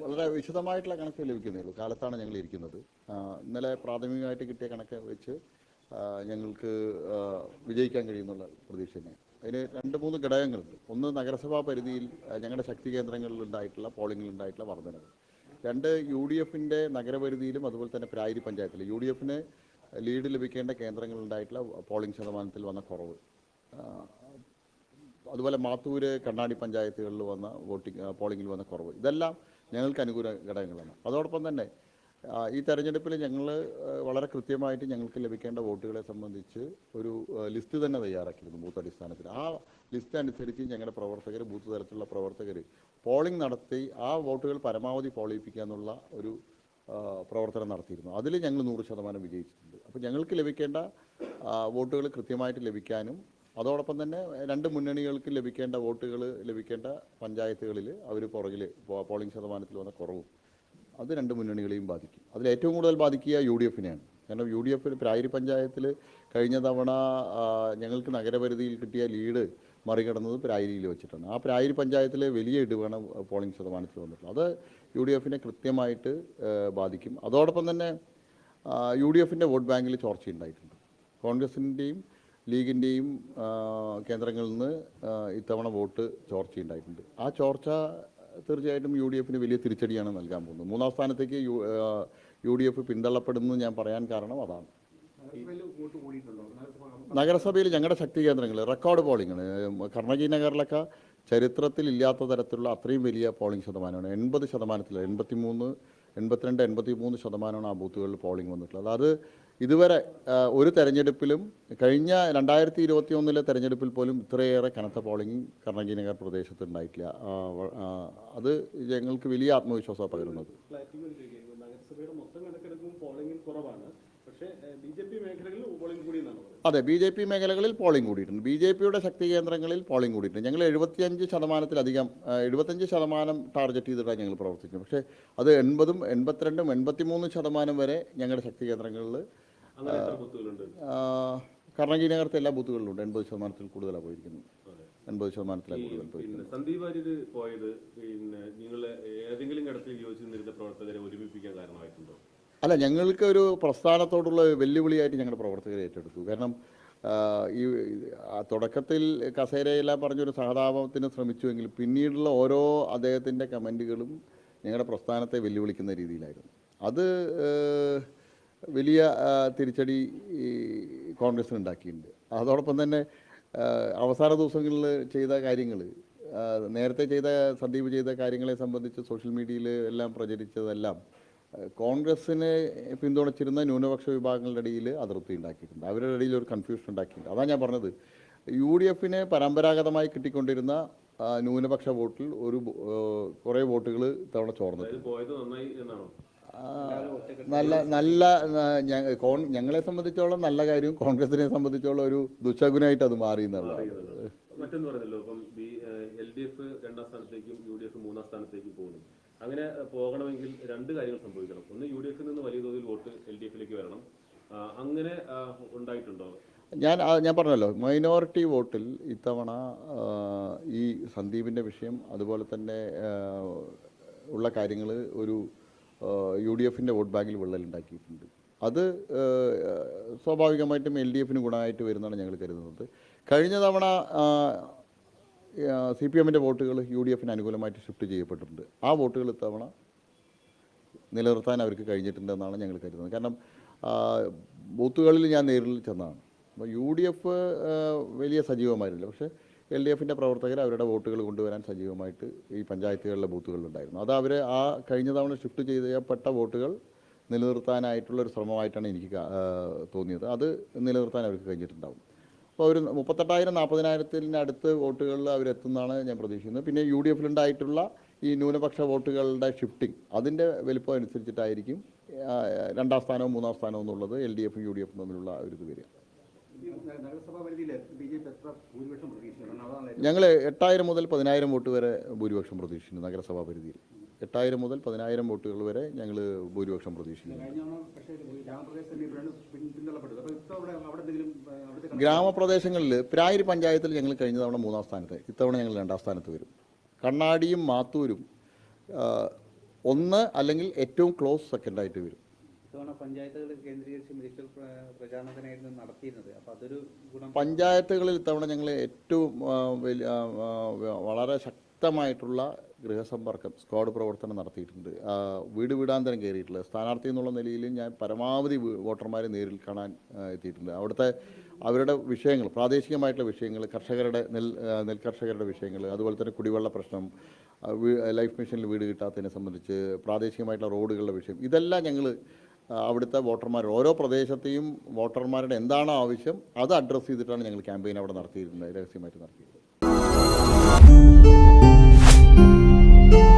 വളരെ വിശദമായിട്ടുള്ള കണക്ക് ലഭിക്കുന്നുള്ളൂ കാലത്താണ് ഞങ്ങൾ ഇരിക്കുന്നത്. ഇന്നലെ പ്രാഥമികമായിട്ട് കിട്ടിയ കണക്ക് വെച്ച് ഞങ്ങൾക്ക് വിജയിക്കാൻ കഴിയുമെന്നുള്ള പ്രതീക്ഷ തന്നെയാണ് അതിന് രണ്ട് മൂന്ന് ഘടകങ്ങളുണ്ട്. ഒന്ന് നഗരസഭാ പരിധിയിൽ ഞങ്ങളുടെ ശക്തി കേന്ദ്രങ്ങളിൽ ഉണ്ടായിട്ടുള്ള പോളിംഗിൽ ഉണ്ടായിട്ടുള്ള വർധനവ്. രണ്ട് യു ഡി എഫിന്റെ നഗരപരിധിയിലും അതുപോലെ തന്നെ പ്രായരി പഞ്ചായത്തിൽ യു ഡി എഫിന് ലീഡ് ലഭിക്കേണ്ട കേന്ദ്രങ്ങളിൽ ഉണ്ടായിട്ടുള്ള പോളിംഗ് ശതമാനത്തിൽ വന്ന കുറവ്. അതുപോലെ മാത്തൂര് കണ്ണാടി പഞ്ചായത്തുകളിൽ വന്ന വോട്ടിംഗ് പോളിംഗിൽ വന്ന കുറവ്. ഇതെല്ലാം ഞങ്ങൾക്ക് അനുകൂല ഘടകങ്ങളാണ്. അതോടൊപ്പം തന്നെ ഈ തെരഞ്ഞെടുപ്പിൽ ഞങ്ങൾ വളരെ കൃത്യമായിട്ട് ഞങ്ങൾക്ക് ലഭിക്കേണ്ട വോട്ടുകളെ സംബന്ധിച്ച് ഒരു ലിസ്റ്റ് തന്നെ തയ്യാറാക്കിയിരുന്നു ബൂത്ത് അടിസ്ഥാനത്തിൽ. ആ ലിസ്റ്റ് അനുസരിച്ച് ഞങ്ങളുടെ പ്രവർത്തകർ ബൂത്ത് തലത്തിലുള്ള പ്രവർത്തകർ പോളിംഗ് നടത്തി ആ വോട്ടുകൾ പരമാവധി പോളിപ്പിക്കുക എന്നുള്ള ഒരു പ്രവർത്തനം നടത്തിയിരുന്നു. അതിൽ ഞങ്ങൾ നൂറ് ശതമാനം വിജയിച്ചിട്ടുണ്ട്. അപ്പോൾ ഞങ്ങൾക്ക് ലഭിക്കേണ്ട വോട്ടുകൾ കൃത്യമായിട്ട് ലഭിക്കാനും അതോടൊപ്പം തന്നെ രണ്ട് മുന്നണികൾക്ക് ലഭിക്കേണ്ട വോട്ടുകൾ ലഭിക്കേണ്ട പഞ്ചായത്തുകളിൽ അവർ പുറകിൽ പോളിംഗ് ശതമാനത്തിൽ വന്ന കുറവും അത് രണ്ട് മുന്നണികളെയും ബാധിക്കും. അതിൽ ഏറ്റവും കൂടുതൽ ബാധിക്കുക യു ഡി എഫിനെയാണ് കാരണം യു ഡി എഫിൽ പ്രായരി പഞ്ചായത്തിൽ കഴിഞ്ഞ തവണ ഞങ്ങൾക്ക് നഗരപരിധിയിൽ കിട്ടിയ ലീഡ് മറികടന്നത് പ്രായരിയിൽ വെച്ചിട്ടാണ്. ആ പ്രായരി പഞ്ചായത്തിലെ വലിയ ഇടിവാണ് പോളിംഗ് ശതമാനത്തിൽ വന്നിട്ടുള്ളത്. അത് യു ഡി എഫിനെ കൃത്യമായിട്ട് ബാധിക്കും. അതോടൊപ്പം തന്നെ യു ഡി എഫിന്റെ വോട്ട് ബാങ്കിൽ ചോർച്ചയുണ്ടായിട്ടുണ്ട്. കോൺഗ്രസിന്റെയും ലീഗിന്റെയും കേന്ദ്രങ്ങളിൽ നിന്ന് ഇത്തവണ വോട്ട് ചോർച്ചയുണ്ടായിട്ടുണ്ട്. ആ ചോർച്ച തീർച്ചയായിട്ടും യു ഡി എഫിന് വലിയ തിരിച്ചടിയാണ് നൽകാൻ പോകുന്നത്. മൂന്നാം സ്ഥാനത്തേക്ക് യു യു ഡി എഫ് പിന്തള്ളപ്പെടുന്നു ഞാൻ പറയാൻ കാരണം അതാണ്. നഗരസഭയിൽ ഞങ്ങളുടെ ശക്തി കേന്ദ്രങ്ങൾ റെക്കോർഡ് പോളിംഗാണ് കർണകി നഗറിലൊക്കെ ചരിത്രത്തിൽ ഇല്ലാത്ത തരത്തിലുള്ള അത്രയും വലിയ പോളിംഗ് ശതമാനമാണ്. എൺപത് ശതമാനത്തിൽ എൺപത്തി മൂന്ന് എൺപത്തിരണ്ട് എൺപത്തി മൂന്ന് ശതമാനമാണ് ആ ബൂത്തുകളിൽ പോളിംഗ് വന്നിട്ടുള്ളത്. അത് ഇതുവരെ ഒരു തെരഞ്ഞെടുപ്പിലും കഴിഞ്ഞ രണ്ടായിരത്തി ഇരുപത്തി ഒന്നിലെ തെരഞ്ഞെടുപ്പിൽ പോലും ഇത്രയേറെ കനത്ത പോളിംഗ് കർണകി നഗർ പ്രദേശത്ത് ഉണ്ടായിട്ടില്ല. അത് ഞങ്ങൾക്ക് വലിയ ആത്മവിശ്വാസമാണ് പകരുന്നത്. നഗരസഭയുടെ മൊത്തം കുറവാണ്. പക്ഷേ ബി ജെ പി മേഖലകളിൽ പോളിംഗ് കൂടി അതെ ബി ജെ പി മേഖലകളിൽ പോളിംഗ് കൂടിയിട്ടുണ്ട്. ബി ജെ പിയുടെ ശക്തി കേന്ദ്രങ്ങളിൽ പോളിംഗ് കൂടിയിട്ടുണ്ട്. ഞങ്ങൾ എഴുപത്തിയഞ്ച് ശതമാനത്തിലധികം എഴുപത്തഞ്ച് ശതമാനം ടാർഗറ്റ് ചെയ്തിട്ടാണ് ഞങ്ങൾ പ്രവർത്തിക്കുന്നത്. പക്ഷേ അത് എൺപതും എൺപത്തിരണ്ടും എൺപത്തിമൂന്ന് ശതമാനം വരെ ഞങ്ങളുടെ ശക്തി കേന്ദ്രങ്ങളിൽ കർണകി നഗരത്തെ എല്ലാ ബൂത്തുകളിലുണ്ട് എൺപത് ശതമാനത്തിൽ കൂടുതലാണ് പോയിരിക്കുന്നത്. എൺപത് ശതമാനത്തിലാണ് കൂടുതൽ പോയിരിക്കുന്നത്. സന്ദീപ് പോയത് പിന്നെ നിങ്ങൾ ഏതെങ്കിലും ഘട്ടത്തിൽ യോജിച്ച് നിന്നിരുന്ന പ്രവർത്തകരെ ഒരുമിപ്പിക്കാൻ അല്ല ഞങ്ങൾക്ക് ഒരു പ്രസ്ഥാനത്തോടുള്ള വെല്ലുവിളിയായിട്ട് ഞങ്ങളുടെ പ്രവർത്തകർ ഏറ്റെടുത്തു. കാരണം ഈ തുടക്കത്തിൽ കസേരയെല്ലാം പറഞ്ഞൊരു സഹതാപത്തിന് ശ്രമിച്ചുവെങ്കിൽ പിന്നീടുള്ള ഓരോ അദ്ദേഹത്തിന്റെ കമന്റുകളും ഞങ്ങളുടെ പ്രസ്ഥാനത്തെ വെല്ലുവിളിക്കുന്ന രീതിയിലായിരുന്നു. അത് വലിയ തിരിച്ചടി ഈ കോൺഗ്രസിന് ഉണ്ടാക്കിയിട്ടുണ്ട് അതോടൊപ്പം തന്നെ അവസാന ദിവസങ്ങളിൽ ചെയ്ത കാര്യങ്ങൾ നേരത്തെ ചെയ്ത സന്ദീപ് ചെയ്ത കാര്യങ്ങളെ സംബന്ധിച്ച് സോഷ്യൽ മീഡിയയിൽ എല്ലാം പ്രചരിച്ചതെല്ലാം കോൺഗ്രസിനെ പിന്തുണച്ചിരുന്ന ന്യൂനപക്ഷ വിഭാഗങ്ങളുടെ ഇടയിൽ അതിർത്തി ഉണ്ടാക്കിയിട്ടുണ്ട്. അവരുടെ ഇടയിൽ ഒരു കൺഫ്യൂഷൻ ഉണ്ടാക്കിയിട്ടുണ്ട്. അതാണ് ഞാൻ പറഞ്ഞത്. യു ഡി എഫിന് പരമ്പരാഗതമായി കിട്ടിക്കൊണ്ടിരുന്ന ന്യൂനപക്ഷ വോട്ടിൽ ഒരു കുറേ വോട്ടുകൾ തവണ എന്നാണോ? നല്ല നല്ല കോൺ- ഞങ്ങളെ സംബന്ധിച്ചോളം നല്ല കാര്യവും കോൺഗ്രസിനെ സംബന്ധിച്ചോളം ഒരു ദുശകുനായിട്ട് അത് മാറി എന്നുള്ളത് മറ്റൊന്ന് പറഞ്ഞല്ലോ ഇപ്പം ബി എൽ ഡി എഫ് രണ്ടാം സ്ഥാനത്തേക്കും യു ഡി എഫ് മൂന്നാം സ്ഥാനത്തേക്കും പോകുന്നു. അങ്ങനെ പോകണമെങ്കിൽ രണ്ട് കാര്യങ്ങൾ സംഭവിക്കണം. ഒന്ന് യു ഡി എഫിൽ നിന്ന് വലിയ തോതിൽ വോട്ട് എൽ ഡി എഫിലേക്ക് വരണം അങ്ങനെ ഉണ്ടായിട്ടുണ്ടോ? ഞാൻ ഞാൻ പറഞ്ഞല്ലോ മൈനോറിറ്റി വോട്ടിൽ ഇത്തവണ ഈ സന്ദീപിന്റെ വിഷയം അതുപോലെ തന്നെ ഉള്ള കാര്യങ്ങൾ ഒരു യു ഡി എഫിന്റെ വോട്ട് ബാങ്കിൽ വിള്ളലുണ്ടാക്കിയിട്ടുണ്ട് അത് സ്വാഭാവികമായിട്ടും എൽ ഡി എഫിന് ഗുണമായിട്ട് വരുന്നതാണ് ഞങ്ങൾ കരുതുന്നത്. കഴിഞ്ഞ തവണ സി പി എമ്മിന്റെ വോട്ടുകൾ യു ഡി എഫിന് അനുകൂലമായിട്ട് ഷിഫ്റ്റ് ചെയ്യപ്പെട്ടിട്ടുണ്ട്. ആ വോട്ടുകൾ ഇത്തവണ നിലനിർത്താൻ അവർക്ക് കഴിഞ്ഞിട്ടുണ്ടെന്നാണ് ഞങ്ങൾ കരുതുന്നത്. കാരണം ബൂത്തുകളിൽ ഞാൻ നേരിൽ ചെന്നതാണ്. അപ്പോൾ യു ഡി എഫ് വലിയ സജീവമായിരുന്നില്ല. പക്ഷേ എൽ ഡി എഫിന്റെ പ്രവർത്തകർ അവരുടെ വോട്ടുകൾ കൊണ്ടുവരാൻ സജീവമായിട്ട് ഈ പഞ്ചായത്തുകളിലെ ബൂത്തുകളിലുണ്ടായിരുന്നു. അത് അവർ ആ കഴിഞ്ഞ തവണ ഷിഫ്റ്റ് ചെയ്യപ്പെട്ട വോട്ടുകൾ നിലനിർത്താനായിട്ടുള്ള ഒരു ശ്രമമായിട്ടാണ് എനിക്ക് തോന്നിയത്. അത് നിലനിർത്താൻ അവർക്ക് കഴിഞ്ഞിട്ടുണ്ടാവും. അപ്പോൾ ഒരു മുപ്പത്തെട്ടായിരം നാൽപ്പതിനായിരത്തിന് അടുത്ത് വോട്ടുകളിൽ അവരെത്തുന്നതാണ് ഞാൻ പ്രതീക്ഷിക്കുന്നത്. പിന്നെ യു ഡി എഫിലുണ്ടായിട്ടുള്ള ഈ ന്യൂനപക്ഷ വോട്ടുകളുടെ ഷിഫ്റ്റിംഗ് അതിന്റെ വലിപ്പം അനുസരിച്ചിട്ടായിരിക്കും രണ്ടാം സ്ഥാനവും മൂന്നാം സ്ഥാനവും എന്നുള്ളത് എൽ ഡി എഫും യു ഡി എഫും തമ്മിലുള്ള ഒരു ഇത് വരിക. ഞങ്ങൾ എട്ടായിരം മുതൽ പതിനായിരം വോട്ട് വരെ ഭൂരിപക്ഷം പ്രതീക്ഷിക്കുന്നു നഗരസഭാ പരിധിയിൽ. എട്ടായിരം മുതൽ പതിനായിരം വോട്ടുകൾ വരെ ഞങ്ങൾ ഭൂരിപക്ഷം പ്രതീക്ഷിക്കുന്നു. ഗ്രാമപ്രദേശങ്ങളിൽ പ്രായരി പഞ്ചായത്തിൽ ഞങ്ങൾ കഴിഞ്ഞ തവണ മൂന്നാം സ്ഥാനത്ത് ഇത്തവണ ഞങ്ങൾ രണ്ടാം സ്ഥാനത്ത് വരും. കണ്ണാടിയും മാത്തൂരും ഒന്ന് അല്ലെങ്കിൽ ഏറ്റവും ക്ലോസ് സെക്കൻഡായിട്ട് വരും. ഇത്തവണ പഞ്ചായത്തുകൾ കേന്ദ്രീകരിച്ച് മിനിസ്റ്റർ പ്രചാരണത്തിനായിരുന്നു നടത്തിയിരുന്നത്. അപ്പോൾ അതൊരു ഗുണം. പഞ്ചായത്തുകളിൽ ഇത്തവണ ഞങ്ങൾ ഏറ്റവും വളരെ ശക്തമായിട്ടുള്ള ഗൃഹസമ്പർക്കം സ്ക്വാഡ് പ്രവർത്തനം നടത്തിയിട്ടുണ്ട്. വീട് വീടാന്തരം കയറിയിട്ടുള്ളത് സ്ഥാനാർത്ഥി എന്നുള്ള നിലയിൽ ഞാൻ പരമാവധി വോട്ടർമാരെ നേരിൽ കാണാൻ എത്തിയിട്ടുണ്ട്. അവിടുത്തെ അവരുടെ വിഷയങ്ങൾ പ്രാദേശികമായിട്ടുള്ള വിഷയങ്ങൾ കർഷകരുടെ നെൽ നെൽകർഷകരുടെ നെൽ കർഷകരുടെ വിഷയങ്ങൾ അതുപോലെ തന്നെ കുടിവെള്ള പ്രശ്നം ലൈഫ് മിഷനിൽ വീട് കിട്ടാത്തതിനെ സംബന്ധിച്ച് പ്രാദേശികമായിട്ടുള്ള റോഡുകളുടെ വിഷയം ഇതെല്ലാം ഞങ്ങൾ അവിടുത്തെ വോട്ടർമാർ ഓരോ പ്രദേശത്തെയും വോട്ടർമാരുടെ എന്താണ് ആവശ്യം അത് അഡ്രസ്സ് ചെയ്തിട്ടാണ് ഞങ്ങൾ ക്യാമ്പയിൻ അവിടെ നടത്തിയിരുന്നത് രഹസ്യമായിട്ട് Thank you.